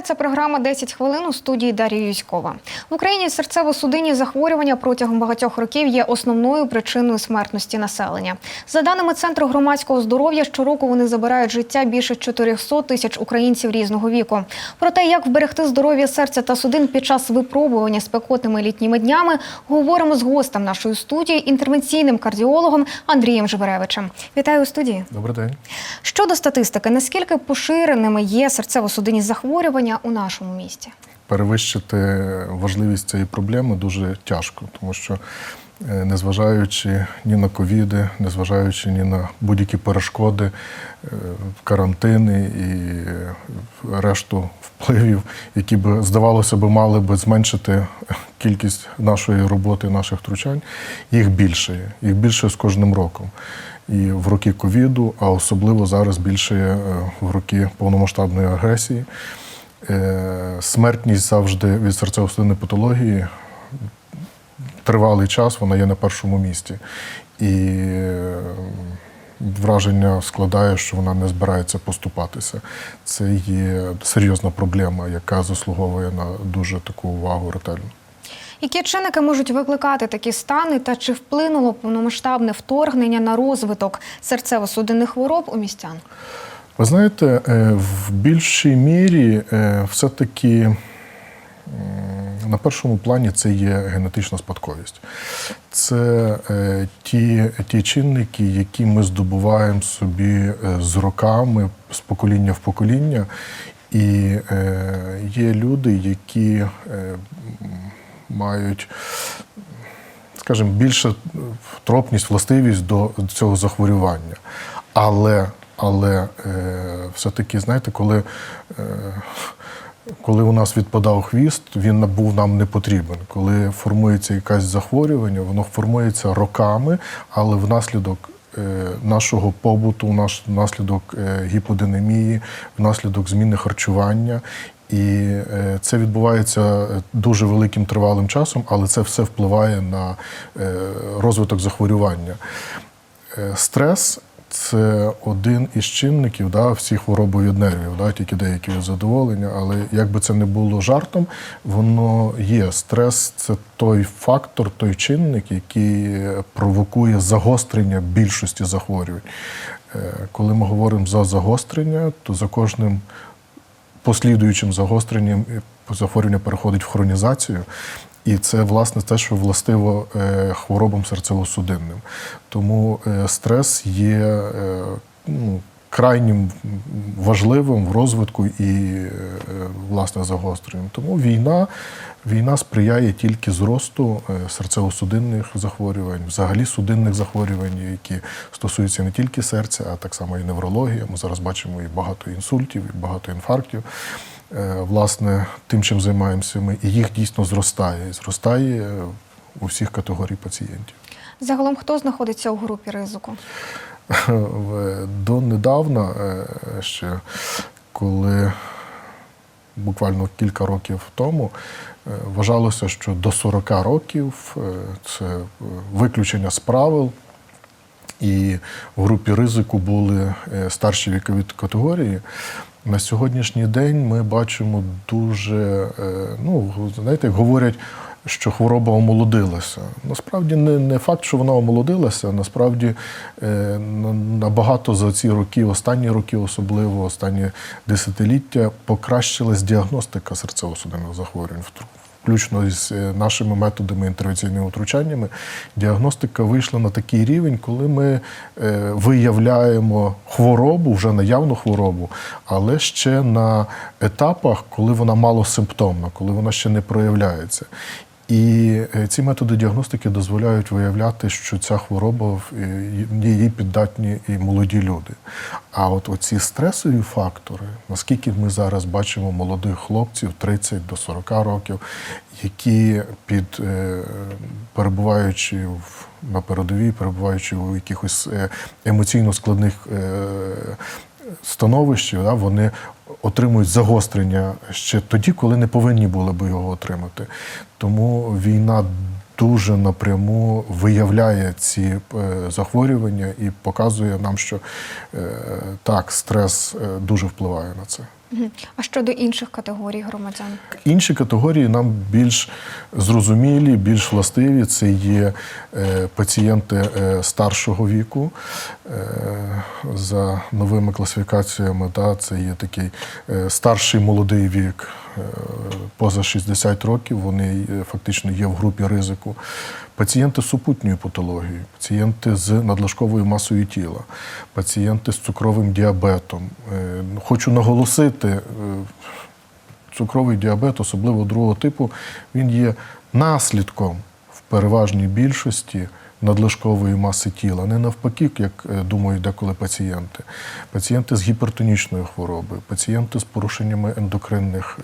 Вітаю, це програма «10 хвилин у студії Дар'я Юськова. В Україні серцево-судинні захворювання протягом багатьох років є основною причиною смертності населення. За даними Центру громадського здоров'я, щороку вони забирають життя більше 400 тисяч українців різного віку. Про те, як вберегти здоров'я серця та судин під час випробування спекотними літніми днями, говоримо з гостем нашої студії, інтервенційним кардіологом Андрієм Жиберевичем. Вітаю у студії. Добрий день. Щодо статистики, наскільки поширеними є серцево-судинні захворювання у нашому місті? Перевищити важливість цієї проблеми дуже тяжко, тому що е, незважаючи ні на ковіди, незважаючи ні на будь-які перешкоди, е, карантини і е, решту впливів, які б здавалося б мали би зменшити кількість нашої роботи, наших втручань, їх більше. Їх більше з кожним роком. І в роки ковіду, а особливо зараз більше в роки повномасштабної агресії. Е, Смертність завжди від серцево-судинної патології тривалий час вона є на першому місці. І е, враження складає, що вона не збирається поступатися. Це є серйозна проблема, яка заслуговує на дуже таку увагу ретельну. Які чинники можуть викликати такі стани та чи вплинуло повномасштабне вторгнення на розвиток серцево-судинних хвороб у містян? Ви знаєте, е, в більшій мірі е, все-таки на першому плані це є генетична спадковість. Це е, ті, ті чинники, які ми здобуваємо собі з роками, з покоління в покоління. І є люди, які мають скажімо, більше тропність, властивість до цього захворювання. Але, але е, все-таки, знаєте, коли, е, коли у нас відпадав хвіст, він був нам не потрібен. Коли формується якесь захворювання, воно формується роками, але внаслідок е, нашого побуту, наш, внаслідок е, гіподинемії, внаслідок зміни харчування. І е, це відбувається дуже великим тривалим часом, але це все впливає на е, розвиток захворювання. Е, Стрес це один із чинників да, всі хвороби від нервів, да, тільки деякі задоволення. Але як би це не було жартом, воно є. Стрес це той фактор, той чинник, який провокує загострення більшості захворювань. Е, Коли ми говоримо за загострення, то за кожним послідуючим загостренням е, захворювання переходить в хронізацію. І це власне те, що властиво е, хворобам серцево-судинним. Тому е, стрес є е, ну, крайнім важливим в розвитку і власне загостренням. Тому війна, війна сприяє тільки зросту серцево-судинних захворювань, взагалі судинних захворювань, які стосуються не тільки серця, а так само і неврологія. Ми зараз бачимо і багато інсультів, і багато інфарктів. Е, Власне, тим, чим займаємося ми, і їх дійсно зростає. І зростає е, у всіх категорій пацієнтів. Загалом хто знаходиться у групі ризику? В- Донедавна е, ще, коли буквально кілька років тому е, вважалося, що до 40 років е, це е, виключення з правил. І в групі ризику були е, старші вікові категорії. На сьогоднішній день ми бачимо дуже, е, ну, знаєте, говорять, що хвороба омолодилася. Насправді не, не факт, що вона омолодилася, насправді е, набагато за ці роки, останні роки, особливо останні десятиліття, покращилась діагностика серцево-судинних захворювань. Включно з е, нашими методами інтервенційними втручаннями, діагностика вийшла на такий рівень, коли ми е, виявляємо хворобу, вже наявну хворобу, але ще на етапах, коли вона малосимптомна, коли вона ще не проявляється. І е, ці методи діагностики дозволяють виявляти, що ця хвороба в- е, її піддатні і молоді люди. А от оці стресові фактори, наскільки ми зараз бачимо молодих хлопців 30 до 40 років, які під е, перебуваючи в на передовій, перебуваючи у якихось е, емоційно складних е, становищі, да, вони отримують загострення ще тоді, коли не повинні були би його отримати. Тому війна дуже напряму виявляє ці е, захворювання і показує нам, що е, так, стрес е, дуже впливає на це. А щодо інших категорій громадян? Інші категорії нам більш зрозумілі, більш властиві. Це є е, пацієнти е, старшого віку. Е, За новими класифікаціями, да, це є такий старший молодий вік. Поза 60 років вони фактично є в групі ризику. Пацієнти з супутньою патологією, пацієнти з надлишковою масою тіла, пацієнти з цукровим діабетом. Е, Хочу наголосити, е, цукровий діабет, особливо другого типу, він є наслідком в переважній більшості надлишкової маси тіла, не навпаки, як е, думають деколи пацієнти. Пацієнти з гіпертонічною хворобою, пацієнти з порушеннями ендокринних.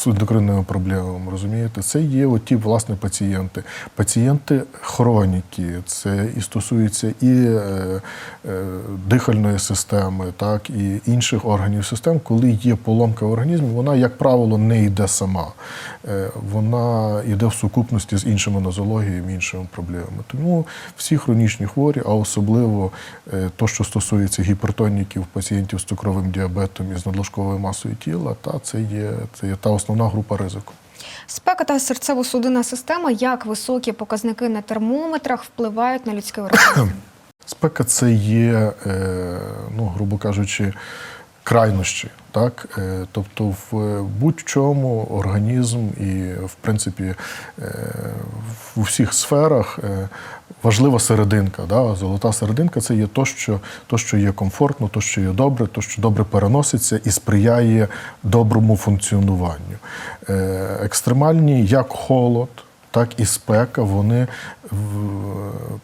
З ендокринними проблемами, розумієте? Це є оті, власне, пацієнти. Пацієнти хроніки, це і стосується і е, е, дихальної системи, так, і інших органів систем. Коли є поломка в організмі, вона, як правило, не йде сама. Е, вона йде в сукупності з іншими нозологіями, іншими проблемами. Тому всі хронічні хворі, а особливо е, то, що стосується гіпертоніків, пацієнтів з цукровим діабетом і з надлишковою масою тіла, та це є, це є та основна група ризику. Спека та серцево-судинна система, як високі показники на термометрах впливають на людський організм? Спека це є, е, ну, грубо кажучи, крайнощі. Так? Е, Тобто, в будь-чому організм і, в принципі, е, в усіх сферах е, важлива серединка. Да? Золота серединка це є то, що, то, що є комфортно, то, що є добре, то, що добре переноситься і сприяє доброму функціонуванню. Е, Екстремальні, як холод, так і спека, вони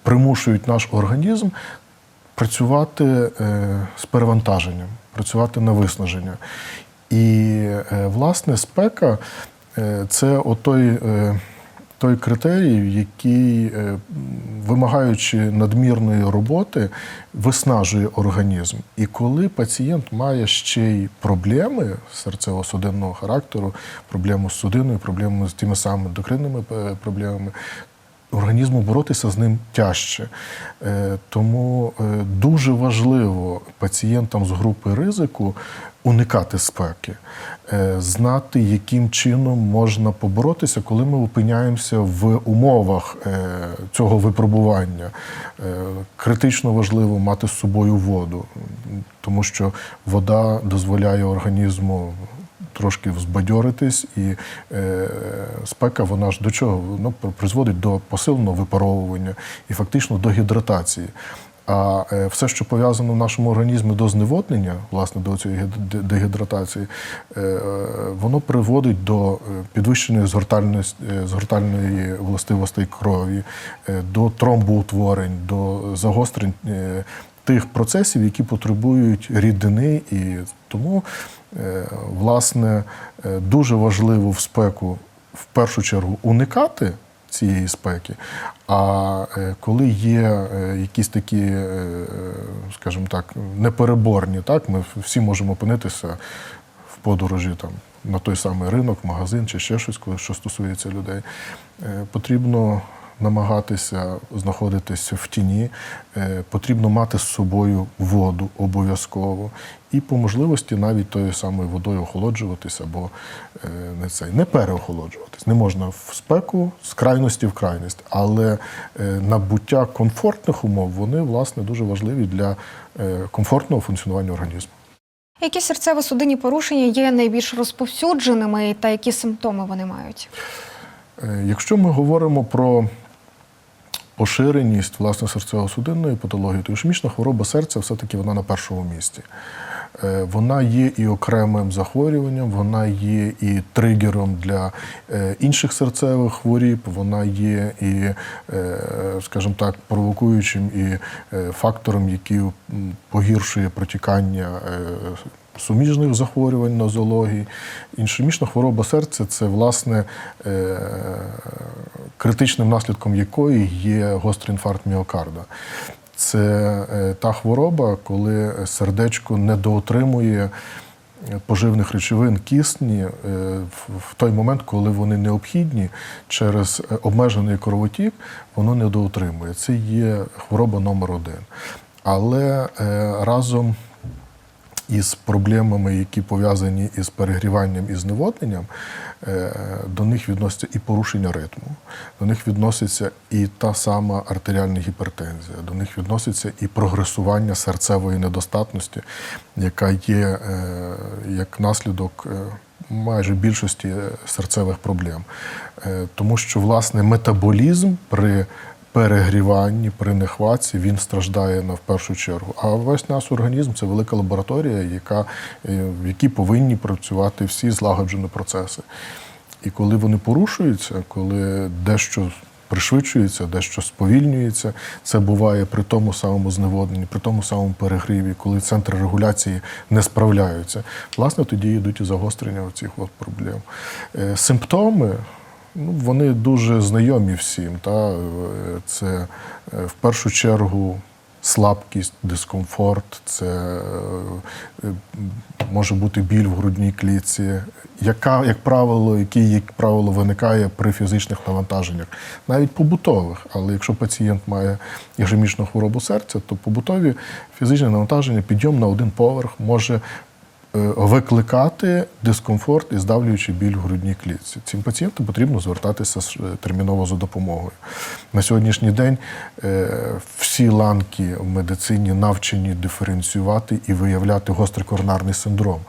примушують наш організм працювати е, з перевантаженням, працювати на виснаження. І, е, власне, спека е, це отой, е, той критерій, який, вимагаючи надмірної роботи, виснажує організм. І коли пацієнт має ще й проблеми серцево-судинного характеру, проблему з судиною, проблему з тими самими ендокринними е, проблемами, організму боротися з ним тяжче. Е, Тому е, дуже важливо пацієнтам з групи ризику уникати спеки, е, знати, яким чином можна поборотися, коли ми опиняємося в умовах цього випробування. Критично важливо мати з собою воду, тому що вода дозволяє організму трошки взбадьоритись, і е, спека вона ж до чого? Воно призводить до посиленого випаровування і фактично до гідратації. А е, все, що пов'язано в нашому організмі до зневоднення, власне, до цієї дегідратації, е, воно приводить до е, підвищеної згортальної, властивостей крові, до тромбоутворень, до загострень тих процесів, які потребують рідини, і тому, власне, е, дуже важливо в спеку в першу чергу уникати цієї спеки. А е, коли є е, якісь такі, е, скажімо так, непереборні, так, ми всі можемо опинитися в подорожі там. На той самий ринок, магазин чи ще щось, що стосується людей, Е, потрібно намагатися знаходитися в тіні, е, потрібно мати з собою воду обов'язково, і по можливості навіть тою самою водою охолоджуватися, або е, не цей не переохолоджуватись. Не можна в спеку з крайності в крайність, але е, набуття комфортних умов вони власне дуже важливі для комфортного функціонування організму. Які серцево-судинні порушення є найбільш розповсюдженими та які симптоми вони мають? Якщо ми говоримо про поширеність власне серцево-судинної патології, то ішемічна хвороба серця все-таки вона на першому місці. Е, Вона є і окремим захворюванням, вона є і тригером для е, інших серцевих хворіб, вона є і, е, скажімо так, провокуючим і фактором, який погіршує протікання суміжних захворювань нозології. Іншемічна хвороба серця це власне е, критичним наслідком якої є гострий інфаркт міокарда. Це е, та хвороба, коли сердечко недоотримує поживних речовин кисні е, в- той момент, коли вони необхідні через обмежений кровотік, воно недоотримує. Це є хвороба номер один. Але разом із проблемами, які пов'язані із перегріванням і зневодненням, е, до них відноситься і порушення ритму, до них відноситься і та сама артеріальна гіпертензія, до них відноситься і прогресування серцевої недостатності, яка є е, як наслідок. е, Майже більшості серцевих проблем, тому що власне метаболізм при перегріванні, при нехватці він страждає на в першу чергу. А весь наш організм це велика лабораторія, яка, е, в якій повинні працювати всі злагоджені процеси. І коли вони порушуються, коли дещо пришвидшується, дещо сповільнюється, це буває при тому самому зневодненні, при тому самому перегріві, коли центри регуляції не справляються. Власне, тоді йдуть і загострення цих проблем. Е, Симптоми. Ну, вони дуже знайомі всім. Та? Е, Це е, в першу чергу слабкість, дискомфорт, це е, може бути біль в грудній клітці, яка, як правило, який, як правило, виникає при фізичних навантаженнях, навіть побутових. Але якщо пацієнт має ішемічну хворобу серця, то побутові фізичні навантаження, підйом на один поверх може викликати дискомфорт і здавлюючи біль в грудній клітці. Цим пацієнтам потрібно звертатися е, терміново за допомогою. На сьогоднішній день е, всі ланки в медицині навчені диференціювати і виявляти гострий коронарний синдром.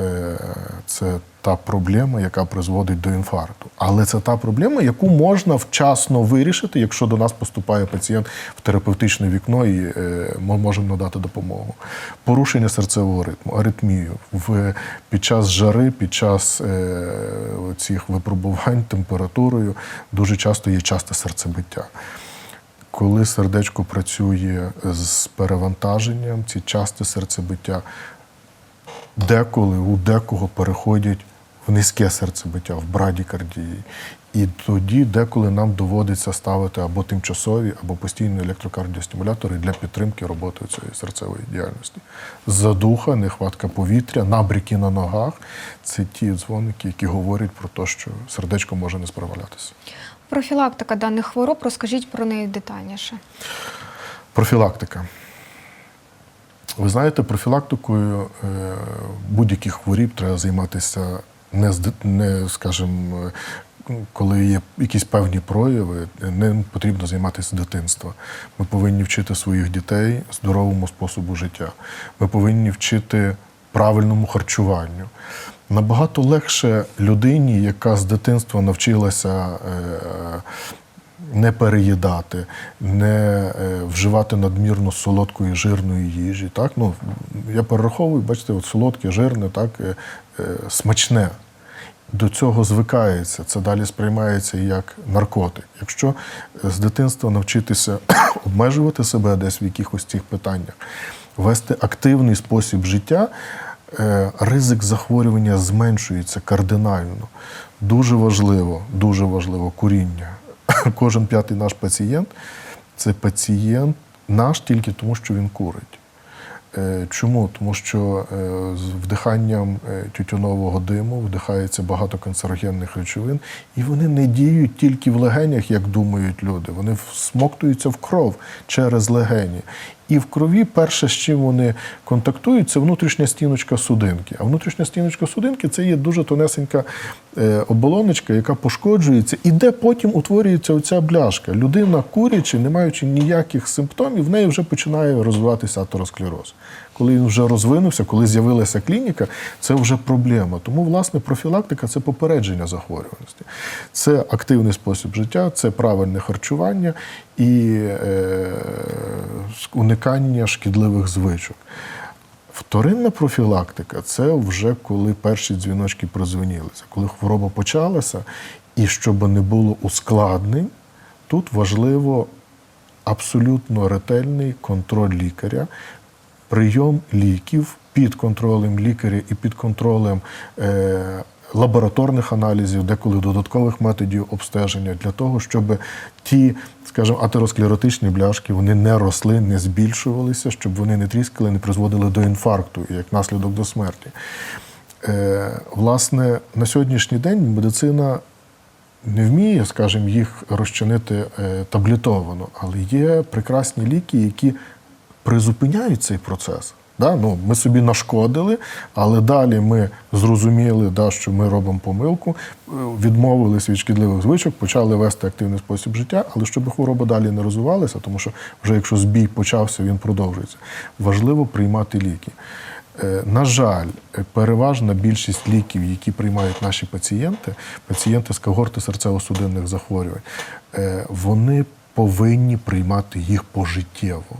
Е, Це та проблема, яка призводить до інфаркту. Але це та проблема, яку можна вчасно вирішити, якщо до нас поступає пацієнт в терапевтичне вікно і е, ми можемо надати допомогу. Порушення серцевого ритму, аритмію в, під час жари, під час е, цих випробувань температурою дуже часто є часте серцебиття. Коли сердечко працює з перевантаженням, ці часте серцебиття деколи у декого переходять в низьке серцебиття, в брадікардії. І тоді деколи нам доводиться ставити або тимчасові, або постійні електрокардіостимулятори для підтримки роботи цієї серцевої діяльності. Задуха, нехватка повітря, набріки на ногах це ті дзвоники, які говорять про те, що сердечко може не справлятися. Профілактика даних хвороб, розкажіть про неї детальніше. Профілактика. Ви знаєте, профілактикою е, будь-яких хворіб треба займатися не, не скажімо, коли є якісь певні прояви, не потрібно займатися з дитинства. Ми повинні вчити своїх дітей здоровому способу життя. Ми повинні вчити правильному харчуванню. Набагато легше людині, яка з дитинства навчилася е, не переїдати, не е, вживати надмірно солодкої жирної їжі. Так? Ну, я перераховую, бачите, от солодке, жирне, так, е, е, смачне. До цього звикається, це далі сприймається як наркотик. Якщо з дитинства навчитися обмежувати себе десь в якихось цих питаннях, вести активний спосіб життя, ризик захворювання зменшується кардинально. Дуже важливо, дуже важливо куріння. Кожен п'ятий наш пацієнт це пацієнт наш тільки тому, що він курить. Е, Чому? Тому що е, з вдиханням е, тютюнового диму вдихається багато канцерогенних речовин, і вони не діють тільки в легенях, як думають люди. Вони всмоктуються в кров через легені. І в крові перше, з чим вони контактують, це внутрішня стіночка судинки. А внутрішня стіночка судинки це є дуже тонесенька е, оболоночка, яка пошкоджується, і де потім утворюється оця бляшка. Людина, курячи, не маючи ніяких симптомів, в неї вже починає розвиватися атеросклероз. Коли він вже розвинувся, коли з'явилася клініка, це вже проблема. Тому, власне, профілактика це попередження захворюваності. Це активний спосіб життя, це правильне харчування і е, уникання шкідливих звичок. Вторинна профілактика це вже коли перші дзвіночки прозвенілися, коли хвороба почалася, і щоб не було ускладнень, тут важливо абсолютно ретельний контроль лікаря, прийом ліків під контролем лікаря і під контролем е, лабораторних аналізів, деколи додаткових методів обстеження для того, щоб ті, скажімо, атеросклеротичні бляшки вони не росли, не збільшувалися, щоб вони не тріскали, не призводили до інфаркту і як наслідок до смерті. Е, власне, на сьогоднішній день медицина не вміє, скажімо, їх розчинити е, таблетовано, але є прекрасні ліки, які призупиняють цей процес. Да? Ну, ми собі нашкодили, але далі ми зрозуміли, да, що ми робимо помилку, е, відмовились від шкідливих звичок, почали вести активний спосіб життя, але щоб хвороба далі не розвивалася, тому що вже якщо збій почався, він продовжується. Важливо приймати ліки. Е, На жаль, переважна більшість ліків, які приймають наші пацієнти, пацієнти з когорти серцево-судинних захворювань, е, вони повинні приймати їх пожиттєво.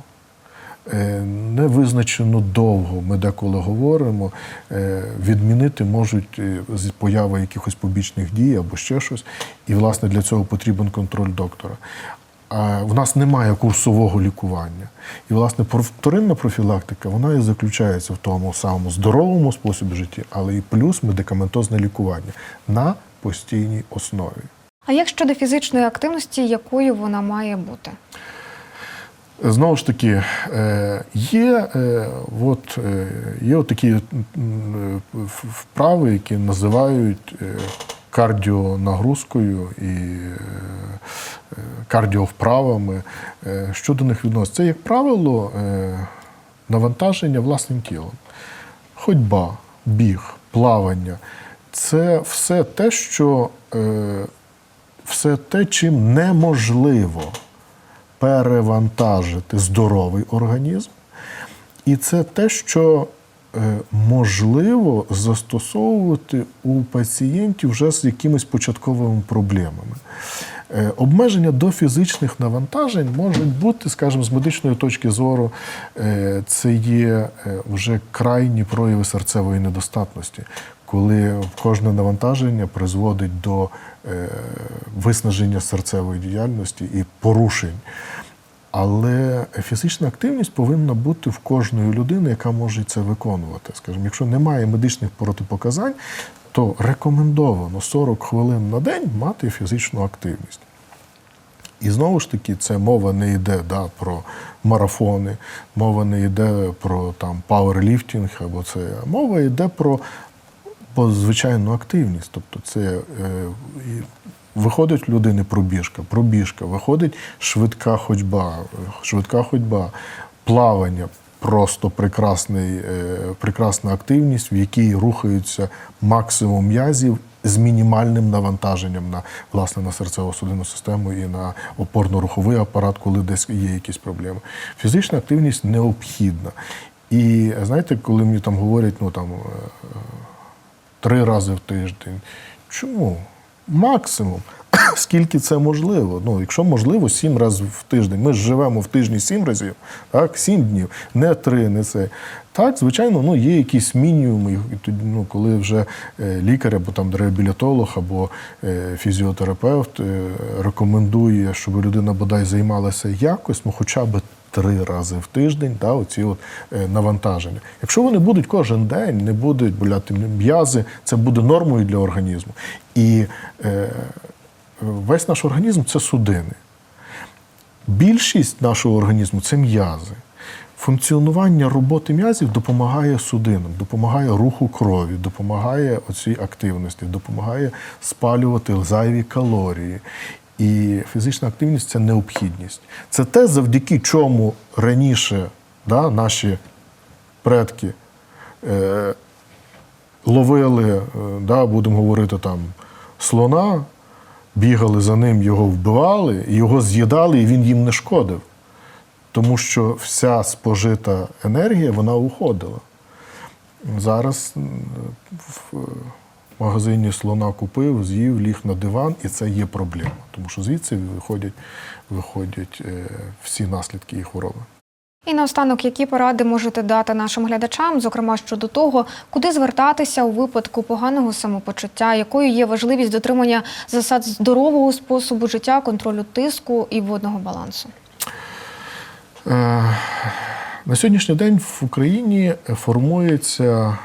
Е, Не визначено довго, ми деколи говоримо, е, відмінити можуть е, з появи якихось побічних дій або ще щось. І, власне, для цього потрібен контроль доктора. А в нас немає курсового лікування. І, власне, вторинна профілактика вона і заключається в тому самому здоровому способі життя, але і плюс медикаментозне лікування на постійній основі. А як щодо фізичної активності, якою вона має бути? Знову ж таки, е, є, е, от, е, є от такі вправи, які називають кардіонагрузкою і кардіовправами. Що до них відноситься? Це, як правило, навантаження власним тілом. Ходьба, біг, плавання це все те, що все те, чим неможливо перевантажити здоровий організм. І це те, що е, можливо застосовувати у пацієнтів вже з якимись початковими проблемами. Е, Обмеження до фізичних навантажень можуть бути, скажімо, з медичної точки зору, е, це є вже крайні прояви серцевої недостатності, коли кожне навантаження призводить до е, виснаження серцевої діяльності і порушень. Але фізична активність повинна бути в кожної людини, яка може це виконувати. Скажімо, якщо немає медичних протипоказань, то рекомендовано 40 хвилин на день мати фізичну активність. І знову ж таки, це мова не йде да, про марафони, мова не йде про там пауерліфтинг або це. Мова йде про звичайну активність. Тобто це е, виходить в людини пробіжка, пробіжка, виходить швидка ходьба, швидка ходьба, плавання. Просто прекрасний, е, прекрасна активність, в якій рухаються максимум м'язів з мінімальним навантаженням на власне на серцево-судинну систему і на опорно-руховий апарат, коли десь є якісь проблеми. Фізична активність необхідна. І знаєте, коли мені там говорять, ну там е, три рази в тиждень. Чому? Максимум. Скільки це можливо? Ну, якщо можливо, сім разів в тиждень. Ми ж живемо в тижні сім разів, так, сім днів, не три, не це. Так, звичайно, ну, є якісь мінімуми, і тоді, ну, коли вже е, лікар або там реабілітолог, або е, фізіотерапевт е, рекомендує, щоб людина бодай займалася якось, ну хоча б три рази в тиждень, да, оці от, е, навантаження. Якщо вони будуть кожен день, не будуть боляти м'язи, це буде нормою для організму. І е, весь наш організм це судини. Більшість нашого організму це м'язи. Функціонування роботи м'язів допомагає судинам, допомагає руху крові, допомагає оцій активності, допомагає спалювати зайві калорії. І фізична активність це необхідність. Це те, завдяки чому раніше да, наші предки е, ловили, е, да, будемо говорити там, слона, бігали за ним, його вбивали, його з'їдали, і він їм не шкодив. Тому що вся спожита енергія вона уходила. Зараз в магазині слона купив, з'їв, ліг на диван, і це є проблема. Тому що звідси виходять, виходять е, всі наслідки і хвороби. І наостанок, які поради можете дати нашим глядачам, зокрема щодо того, куди звертатися у випадку поганого самопочуття, якою є важливість дотримання засад здорового способу життя, контролю тиску і водного балансу? Е, На сьогоднішній день в Україні формується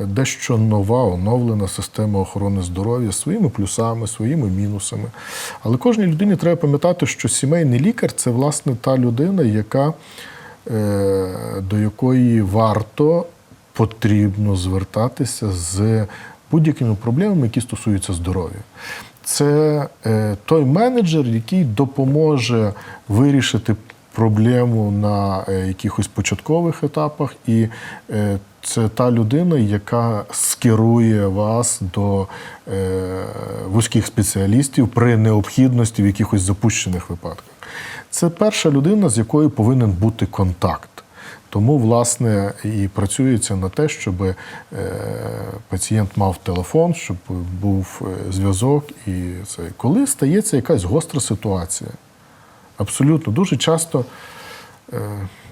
дещо нова оновлена система охорони здоров'я своїми плюсами, своїми мінусами. Але кожній людині треба пам'ятати, що сімейний лікар це власне та людина, яка, е, до якої варто потрібно звертатися з будь-якими проблемами, які стосуються здоров'я. Це е, той менеджер, який допоможе вирішити проблему на е, якихось початкових етапах, і е, це та людина, яка скерує вас до е, вузьких спеціалістів при необхідності в якихось запущених випадках. Це перша людина, з якою повинен бути контакт. Тому, власне, і працюється на те, щоб пацієнт мав телефон, щоб був зв'язок. І це коли стається якась гостра ситуація, абсолютно дуже часто.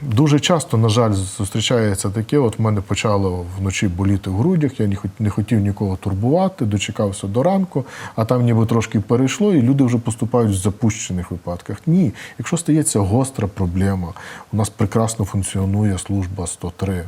Дуже часто, на жаль, зустрічається таке. От в мене почало вночі боліти в грудях, я не хотів нікого турбувати, дочекався до ранку, а там ніби трошки перейшло, і люди вже поступають в запущених випадках. Ні, якщо стається гостра проблема, у нас прекрасно функціонує служба 103.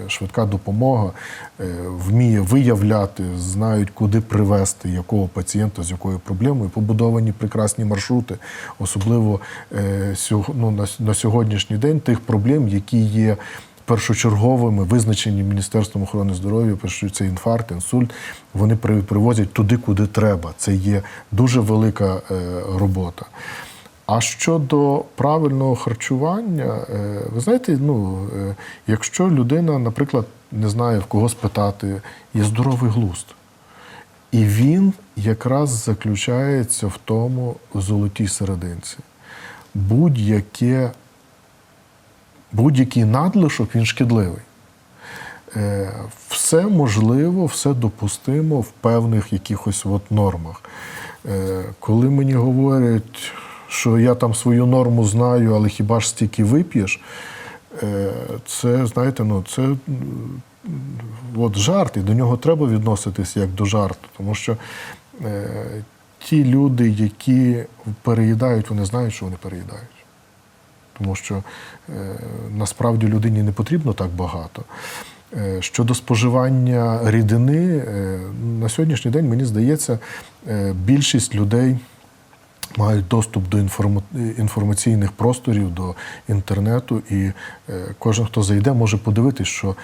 Е, Швидка допомога е, вміє виявляти, знають, куди привезти якого пацієнта з якою проблемою. Побудовані прекрасні маршрути, особливо е, ну, на сьогоднішній день тих проблем, які є першочерговими, визначені Міністерством охорони здоров'я, перше це інфаркт, інсульт, вони привозять туди, куди треба. Це є дуже велика е, робота. А щодо правильного харчування, е, ви знаєте, ну, е, якщо людина, наприклад, не знає в кого спитати, є здоровий глузд. І він якраз заключається в тому золотій серединці. Будь-яке, будь-який надлишок він шкідливий. Е, Все можливо, все допустимо в певних якихось от нормах. Е, Коли мені говорять, що я там свою норму знаю, але хіба ж стільки вип'єш, е, це, знаєте, ну, це от жарт, і до нього треба відноситись як до жарту. Тому що ті люди, які переїдають, вони знають, що вони переїдають. Тому що е, насправді людині не потрібно так багато. Е, Щодо споживання рідини, е, на сьогоднішній день, мені здається, більшість людей мають доступ до інформаційних просторів, до інтернету, і кожен, хто зайде, може подивитись, що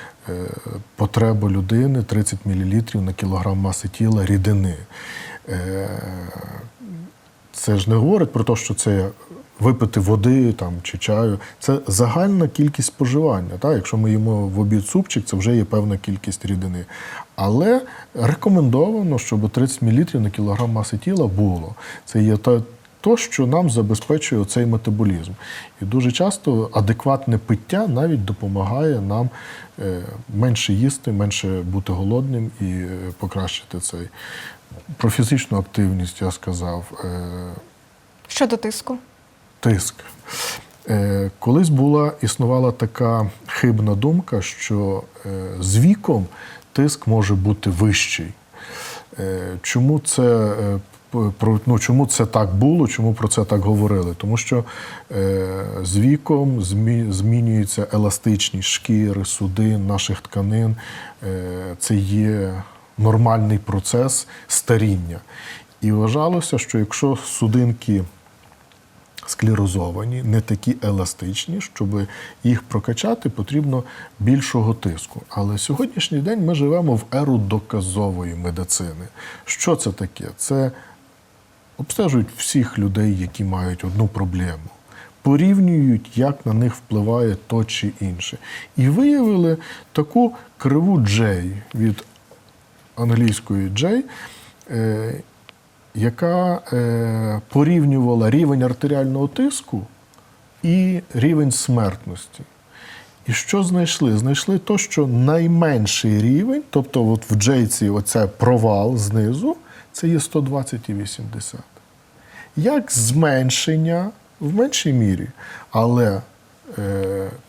потреба людини 30 мл на кілограм маси тіла рідини. Це ж не говорить про те, що це випити води там, чи чаю. Це загальна кількість споживання. Так? Якщо ми їмо в обід супчик, це вже є певна кількість рідини. Але рекомендовано, щоб 30 мл на кілограм маси тіла було. Це є то, то, що нам забезпечує цей метаболізм. І дуже часто адекватне пиття навіть допомагає нам е, менше їсти, менше бути голодним і е, покращити цей. Про фізичну активність я сказав. Е, Щодо тиску. Тиск. Е, Колись була існувала така хибна думка, що е, з віком тиск може бути вищий. Е, Чому це, ну, чому це так було, чому про це так говорили? Тому що з віком змі- змінюється еластичність шкіри, судин, наших тканин. Це є нормальний процес старіння. І вважалося, що якщо судинки склерозовані, не такі еластичні, щоб їх прокачати, потрібно більшого тиску. Але сьогоднішній день ми живемо в еру доказової медицини. Що це таке? Це обстежують всіх людей, які мають одну проблему. Порівнюють, як на них впливає то чи інше. І виявили таку криву Джей від англійської Джей, е, яка е, порівнювала рівень артеріального тиску і рівень смертності. І що знайшли? Знайшли то, що найменший рівень, тобто от в Джейці оце провал знизу, це є 120,80. Як зменшення в меншій мірі, але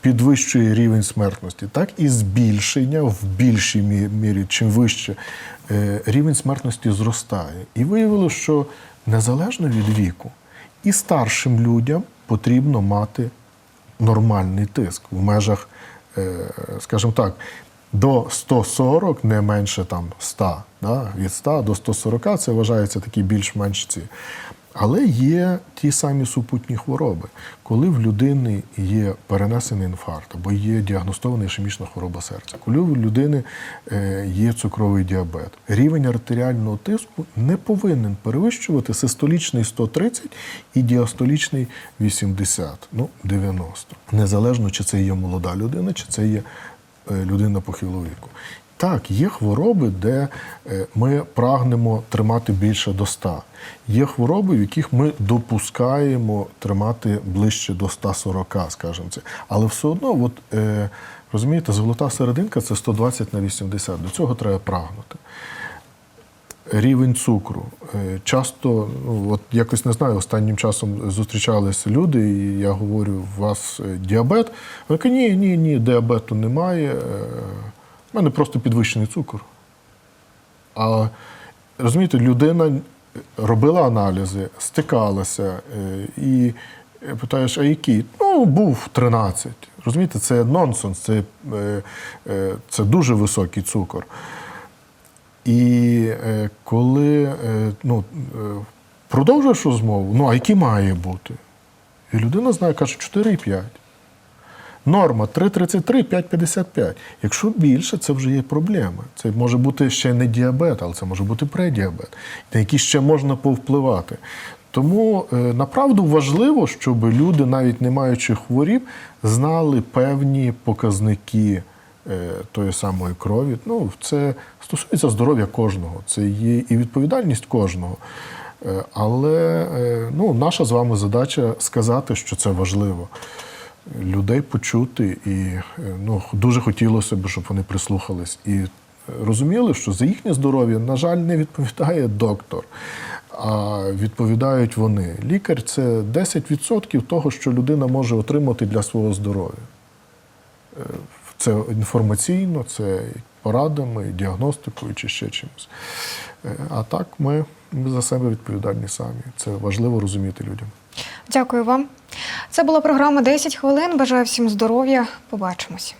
підвищує рівень смертності, так і збільшення в більшій мірі, чим вище е, рівень смертності зростає. І виявилося, що незалежно від віку, і старшим людям потрібно мати нормальний тиск в межах, е, скажімо так, до 140, не менше там 100, да? від 100 до 140 це вважається такі більш-менш ці. Але є ті самі супутні хвороби. Коли в людини є перенесений інфаркт або є діагностована ішемічна хвороба серця, коли в людини е, є цукровий діабет, рівень артеріального тиску не повинен перевищувати систолічний 130 і діастолічний 80, ну 90. Незалежно, чи це є молода людина, чи це є е, людина похилого віку. Так, є хвороби, де е, ми прагнемо тримати більше до 100. Є хвороби, в яких ми допускаємо тримати ближче до 140, скажімо це. Але все одно, от, е, розумієте, золота серединка це 120 на 80. До цього треба прагнути. Рівень цукру. Е, Часто, ну, от якось не знаю, останнім часом зустрічалися люди, і я говорю, у вас діабет. Вони кажуть, ні, ні, ні, діабету немає. Е, У мене просто підвищений цукор. А розумієте, людина робила аналізи, стикалася е, і питаєш, а який? Ну, був 13. Розумієте, це нонсенс, це, е, е, це дуже високий цукор. І е, коли е, ну, е, продовжуєш розмову, ну а який має бути? І людина знає, каже 4,5. Норма 3,33, 5,55. Якщо більше, це вже є проблема. Це може бути ще не діабет, але це може бути предіабет, на який ще можна повпливати. Тому е, направду важливо, щоб люди, навіть не маючи хворіб, знали певні показники е, тої самої крові. Ну, це стосується здоров'я кожного, це є і відповідальність кожного. Е, Але ну, наша з вами задача сказати, що це важливо. Людей почути, і е, ну, дуже хотілося б, щоб вони прислухались і розуміли, що за їхнє здоров'я, на жаль, не відповідає доктор, а відповідають вони. Лікар це 10% того, що людина може отримати для свого здоров'я. Е, Це інформаційно, це порадами, діагностикою чи ще чимось. Е, А так ми, ми за себе відповідальні самі. Це важливо розуміти людям. Дякую вам. Це була програма «10 хвилин. Бажаю всім здоров'я. Побачимось.